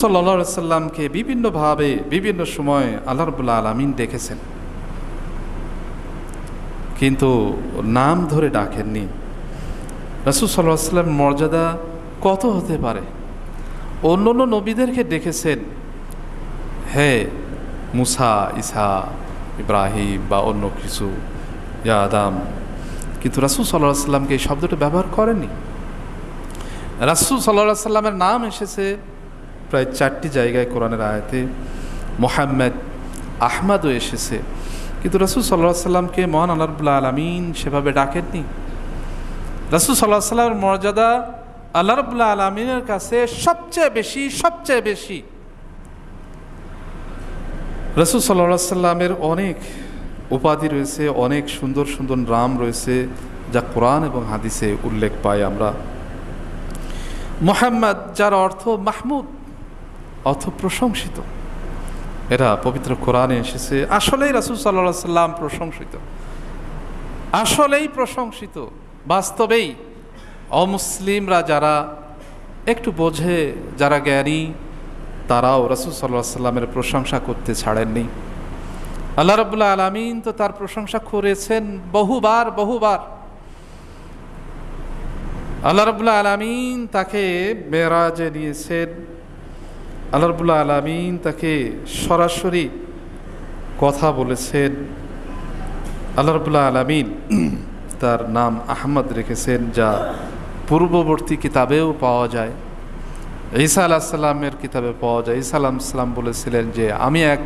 সাল্লা সাল্লামকে বিভিন্নভাবে, বিভিন্ন সময় আল্লাহ রবুল্লা আলমিন ডেকেছেন কিন্তু নাম ধরে ডাকেননি। রাসুল সাল্লাহ সাল্লামের মর্যাদা কত হতে পারে? অন্য অন্য নবীদেরকে ডেকেছেন হে মুসা ইসা ইব্রাহিম বা অন্য কিছু, ইয়া আদাম। কিন্তু রাসুল সাল্লাহ সাল্লামকে এই শব্দটা ব্যবহার করেনি রাসুল সাল্লাহ সাল্লামের নাম এসেছে প্রায় চারটি জায়গায় কোরআনের আয়াতে মোহাম্মদ আহমাদও এসেছে। কিন্তু রাসুল সাল্লাহ সাল্লামকে মহান আল্লাহবুল্লাহ আলমিন সেভাবে ডাকেননি। রাসুল সাল্লাহ সাল্লামের মর্যাদা আল্লাহ রবুল্লাহ আলমিনের কাছে সবচেয়ে বেশি সবচেয়ে বেশি। রসুল সাল্লাহ সাল্লামের অনেক উপাধি রয়েছে, অনেক সুন্দর সুন্দর নাম রয়েছে, যা কোরআন এবং হাদিসে উল্লেখ পাই আমরা। মোহাম্মদ, যার অর্থ মাহমুদ অর্থ প্রশংসিত এরা পবিত্র কোরআনে এসেছে, আসলেই রাসুল সাল্লাহ সাল্লাম প্রশংসিত। আসলেই প্রশংসিত, বাস্তবেই। অমুসলিমরা যারা একটু বোঝে, যারা জ্ঞানী, তারাও রাসুল সাল্লাহ সাল্লামের প্রশংসা করতে ছাড়েননি। আল্লাহ রবুল্লাহ আলমিন তো তার প্রশংসা করেছেন বহুবার বহুবার। আল্লাহ রবুল্লাহ আলমিন তাকে মেরাজে নিয়েছেন। আল্লাহ রবুল্লাহ আলমিন তাকে সরাসরি কথা বলেছেন। আল্লাহ রবুল্লাহ আলমিন তার নাম আহমদ রেখেছেন, যা পূর্ববর্তী কিতাবেও পাওয়া যায়। ঈসা আলাহ সাল্লামের কিতাবে পাওয়া যায়। ঈসা আলাম সাল্লাম বলেছিলেন যে, আমি এক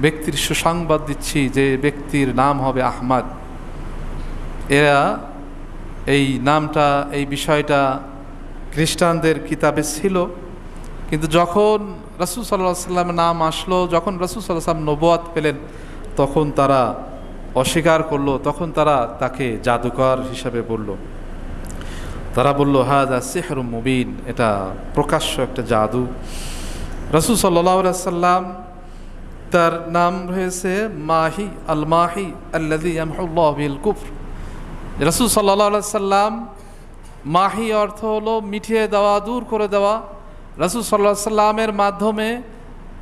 ব্যক্তির সুসংবাদ দিচ্ছি, যে ব্যক্তির নাম হবে আহমদ। এরা এই নামটা, এই বিষয়টা খ্রিস্টানদের কিতাবে ছিল। কিন্তু যখন রসুল সাল্লাহ সাল্লামের নাম আসলো, যখন রসুল সাল্লাহ সাল্লাম নবাত পেলেন, তখন তারা অস্বীকার করল, তখন তারা তাকে জাদুকর হিসাবে বলল। তারা বলল হাজা সেহর মুবিন, এটা প্রকাশ্য একটা জাদু। রসুল সাল্লাহ সাল্লাম তার নাম রয়েছে মাহি আল মাহি আমহুল্লাহিল কুফর। রসুল সাল্লাহ সাল্লাম, মাহি অর্থ হলো মিঠিয়ে দেওয়া, দূর করে দেওয়া। রসুল সাল্লাহ সাল্লামের মাধ্যমে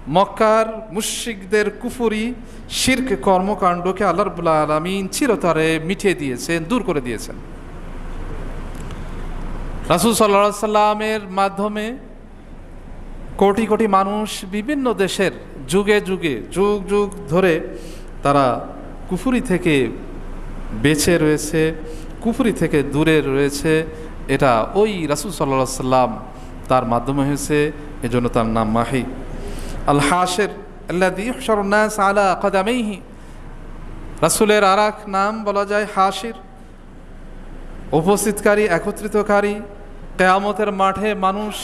মক্কার মুশিকদের কুফুরি, শির্ক কর্মকাণ্ডকে আল্লাহ রবুল্লা আলমিন চিরতরে মিঠিয়ে দিয়েছেন, দূর করে দিয়েছেন। রাসুল সাল্লাহ সাল্লামের মাধ্যমে কোটি কোটি মানুষ বিভিন্ন দেশের যুগে যুগে, যুগ যুগ ধরে তারা কুফুরি থেকে বেঁচে রয়েছে, কুফুরি থেকে দূরে রয়েছে। এটা ওই রাসুল সাল্লাহ সাল্লাম তার মাধ্যমে হয়েছে, এজন্য তার নাম মাহি। আল হাসের সরনাস আলা কদামেহি রাসুলের আর নাম বলা যায় হাসির উপস্থিতকারী, একত্রিতকারী, কেয়ামতের মাঠে মানুষ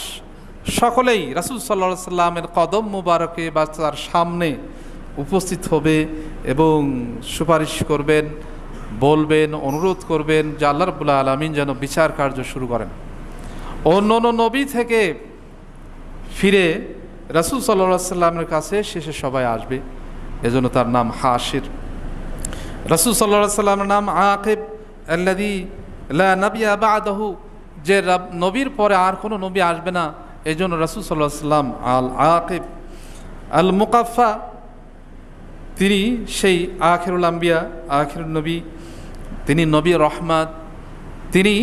সকলেই রাসুল সাল্লা সাল্লামের কদম মুবারকে বা তার সামনে উপস্থিত হবে এবং সুপারিশ করবেন, বলবেন, অনুরোধ করবেন যে আল্লাহ রবুল্লা আলমিন যেন বিচার কার্য শুরু করেন। অন্য অন্য নবী থেকে ফিরে রাসুল সাল্লা সাল্লামের কাছে শেষে সবাই আসবে। এজন্য তার নাম হাসির রাসুল সাল্লা সাল্লামের নাম আকেব আল্লাদি লা নবিয়া বাদাহু। যে নবীর পরে আর কোনো নবী আসবে না এই জন্য রাসুল সাল্লাহ সাল্লাম আল আকেব, আল মুকাফা তিনি সেই আখেরুল আম্বিয়া আখেরুল নবী। তিনি নবী রহমাত। তিনি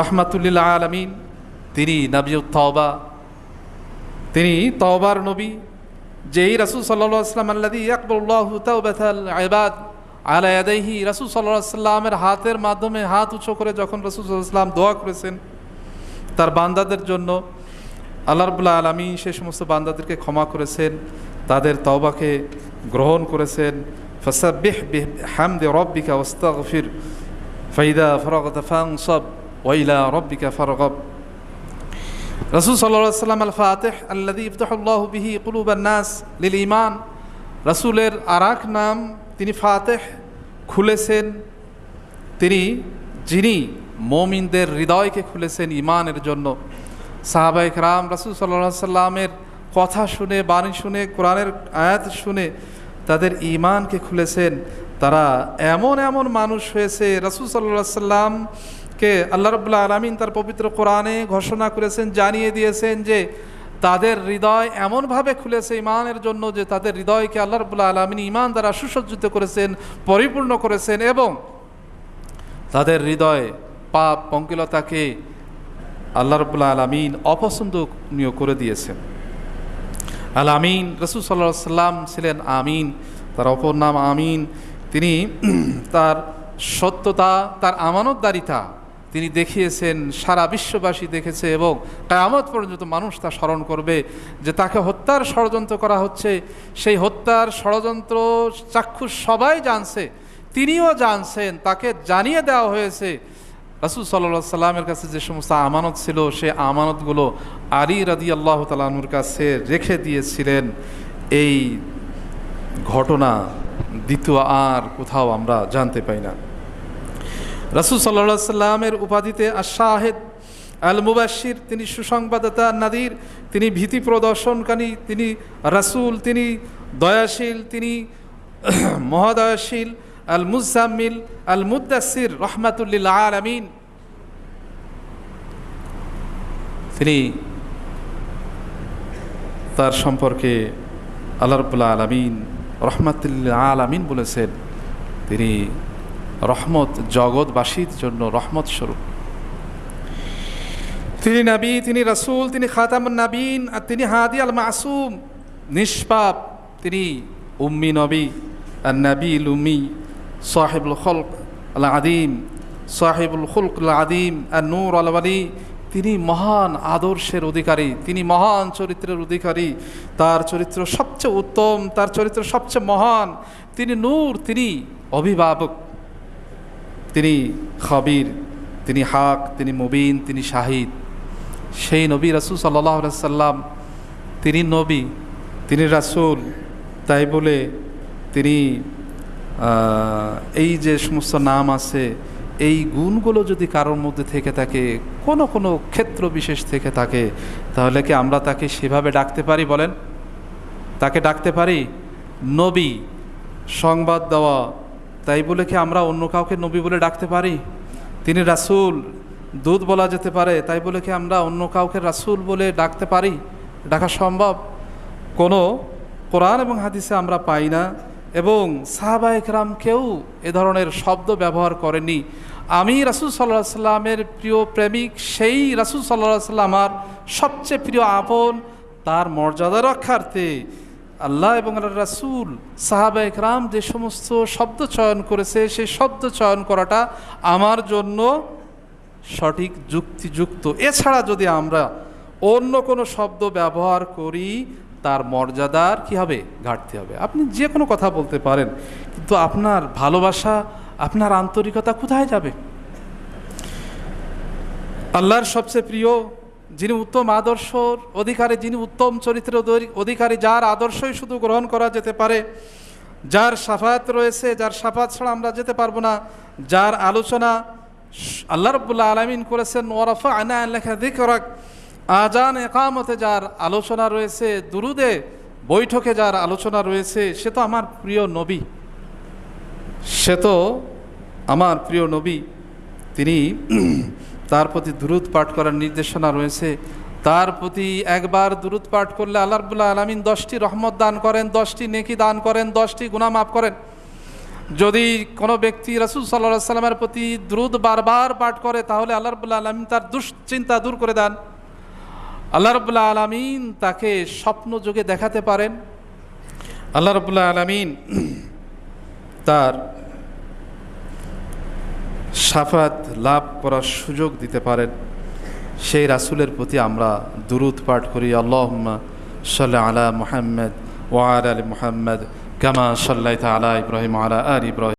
রহমাতুল্লিল্লা আলমিন, তিনি নবী তওবা তিনি তওবার নবী, যেই রাসুল সাল্লাহ আসলাম আল্লাদি আকবুল্লাহ তাওবাতাল আবাদ আলায়াদাইহি রাসুল সাল্লামের হাতের মাধ্যমে হাত উঁচু করে যখন রাসুল সাল্লাম দোয়া করেছেন তার বান্দাদের জন্য, আল্লাহ রবুল্লাহ আলমী সে সমস্ত বান্দাদেরকে ক্ষমা করেছেন, তাদের তওবাকে গ্রহণ করেছেন। ফসাবিহ বিহ হামদে রব্বিকা ওস্তাগফির ফাইদা ফরগত ফাং সব ওয়াইলা রব্বিকা ফরগব। রসুল সাল্লাহ সাল্লাম আল ফাতেহ আল্লাদি ইফতাহুল্লাহ বিহি কুলুবান নাস লিল ইমান রসুলের আরাক নাম তিনি ফাতেহ খুলেছেন। তিনি, যিনি মমিনদের হৃদয়কে খুলেছেন ইমানের জন্য। সাহাবাইক রাম রাসুল সাল্লাহ সাল্লামের কথা শুনে, বাণী শুনে, কোরআনের আয়াত শুনে তাদের ইমানকে খুলেছেন। তারা এমন এমন মানুষ হয়েছে, রাসুল সাল্লাহ সাল্লামকে আল্লাহ রবুল্লা আলমিন তার পবিত্র কোরআনে ঘোষণা করেছেন, জানিয়ে দিয়েছেন যে তাদের হৃদয় এমনভাবে খুলেছে ইমানের জন্য যে তাদের হৃদয়কে আল্লাহ রবুল্লা আলমিন ইমান দ্বারা সুসজ্জিত করেছেন, পরিপূর্ণ করেছেন এবং তাদের হৃদয়ে পাপ, পঙ্কিলতাকে আল্লাহ রবুল্লা আলমিন অপছন্দনীয় করে দিয়েছেন। আল আমিন রসুল সাল্লাহ সাল্লাম ছিলেন আমিন, তার অপর নাম আমিন। তিনি তার সত্যতা, তার আমানতদারিতা তিনি দেখিয়েছেন, সারা বিশ্ববাসী দেখেছে এবং কায়ামত পর্যন্ত মানুষ তা স্মরণ করবে যে তাকে হত্যার ষড়যন্ত্র করা হচ্ছে। সেই হত্যার ষড়যন্ত্র চাক্ষুষ সবাই জানছে, তিনিও জানছেন, তাকে জানিয়ে দেওয়া হয়েছে। রাসুল সাল্লাহ সাল্লামের কাছে যে সমস্ত আমানত ছিল সে আমানতগুলো আলী রাদি আল্লাহ তালানুর কাছে রেখে দিয়েছিলেন। এই ঘটনা দ্বিতীয় আর কোথাও আমরা জানতে পাই না। রাসুল সাল্লাহ সাল্লামের উপাধিতে আশাহেদ আল মুবাসির তিনি সুসংবাদতা নাদির, তিনি ভীতি প্রদর্শনকারী, তিনি রাসুল, তিনি দয়াশীল, তিনি মহাদয়াশীল আল মুজাম্মিল আল মুদাসির রহমাতুল্লিল আলমিন। তিনি তার সম্পর্কে আল্লাহ রবুল্লা আলমিন রহমাতুল্লাহ আলমিন বলেছেন। তিনি রহমত জগৎবাসীর জন্য রহমত স্বরূপ। তিনি নবী, তিনি রাসূল, তিনি খাতাম নাবিন, আর তিনি হাদি আল মাসুম। নিষ্পাপ তিনি উম্মি নবী, আর নবীল উম্মি সাহেবুল খলক আল আদিম, সাহেবুল খুলক আল আদিম, আর নূর আলী তিনি মহান আদর্শের অধিকারী, তিনি মহান চরিত্রের অধিকারী। তার চরিত্র সবচেয়ে উত্তম, তার চরিত্র সবচেয়ে মহান। তিনি নূর, তিনি অভিভাবক। তিনি খবির, তিনি হাক, তিনি মুবিন, তিনি শাহিদ। সেই নবী রাসুল সাল্লাহ সাল্লাম তিনি নবী, তিনি রাসুল। তাই বলে তিনি এই যে সমস্ত নাম আছে, এই গুণগুলো যদি কারোর মধ্যে থেকে থাকে, কোনো কোনো ক্ষেত্র বিশেষ থেকে থাকে, তাহলে কি আমরা তাকে সেভাবে ডাকতে পারি বলেন? তাকে ডাকতে পারি? নবী, সংবাদ দেওয়া তাই বলে কি আমরা অন্য কাউকে নবী বলে ডাকতে পারি? তিনি রাসূল দুধ বলা যেতে পারে। তাই বলে কি আমরা অন্য কাউকে রাসুল বলে ডাকতে পারি? ডাকা সম্ভব? কোনো কোরআন এবং হাদিসে আমরা পাই না এবং সাহাবা একরাম কেউ এ ধরনের শব্দ ব্যবহার করেনি। আমি রাসুল সাল্লাহ সাল্লামের প্রিয় প্রেমিক, সেই রাসুল সাল্লাহ সাল্লাম আমার সবচেয়ে প্রিয় আপন, তার মর্যাদা রক্ষার্থে আল্লাহ এবং আল্লাহ রাসুল, সাহাবা একরাম যে সমস্ত শব্দ চয়ন করেছে, সেই শব্দ চয়ন করাটা আমার জন্য সঠিক যুক্তিযুক্ত। এছাড়া যদি আমরা অন্য কোনো শব্দ ব্যবহার করি, তার মর্যাদার কি হবে? ঘাটতি হবে। আপনি যে কোনো কথা বলতে পারেন, কিন্তু আপনার ভালোবাসা, আপনার আন্তরিকতা কোথায় যাবে? আল্লাহর সবচেয়ে প্রিয় যিনি উত্তম আদর্শর অধিকারী, যিনি উত্তম চরিত্রের অধিকারী, যার আদর্শই শুধু গ্রহণ করা যেতে পারে, যার সাফাত রয়েছে, যার সাফাত ছাড়া আমরা যেতে পারব না, যার আলোচনা আল্লাহ রব্বুল্লাহ আলমিন করেছেন ওরফা আনা লেখা দিকরাক আজান একামতে যার আলোচনা রয়েছে, দুরুদে বৈঠকে যার আলোচনা রয়েছে, সে তো আমার প্রিয় নবী। সে তো আমার প্রিয় নবী। তিনি তার প্রতি দুরুদ পাঠ করার নির্দেশনা রয়েছে। তার প্রতি একবার দুরুদ পাঠ করলে আল্লাহ রবুল্লাহ আলমিন দশটি রহমত দান করেন, দশটি নেকি দান করেন, দশটি গুনাহ মাফ করেন। যদি কোনো ব্যক্তি রাসুল সাল্লাহ সাল্লামের প্রতি দ্রুত বারবার পাঠ করে, তাহলে আল্লাহ রবুল্লাহ আলমিন তার দুশ্চিন্তা দূর করে দেন। আল্লাহ রবুল্লাহ আলমিন তাকে স্বপ্ন যোগে দেখাতে পারেন। আল্লাহ রবুল্লাহ আলমিন তার সাফাত লাভ করার সুযোগ দিতে পারেন। সেই রাসুলের প্রতি আমরা দুরুদ পাঠ করি আল্লাহ সাল্লাহ আলা মোহাম্মদ ওয়ার আলী মোহাম্মদ কামা সাল্লাহ আলা ইব্রাহিম আলা আর ইব্রাহিম।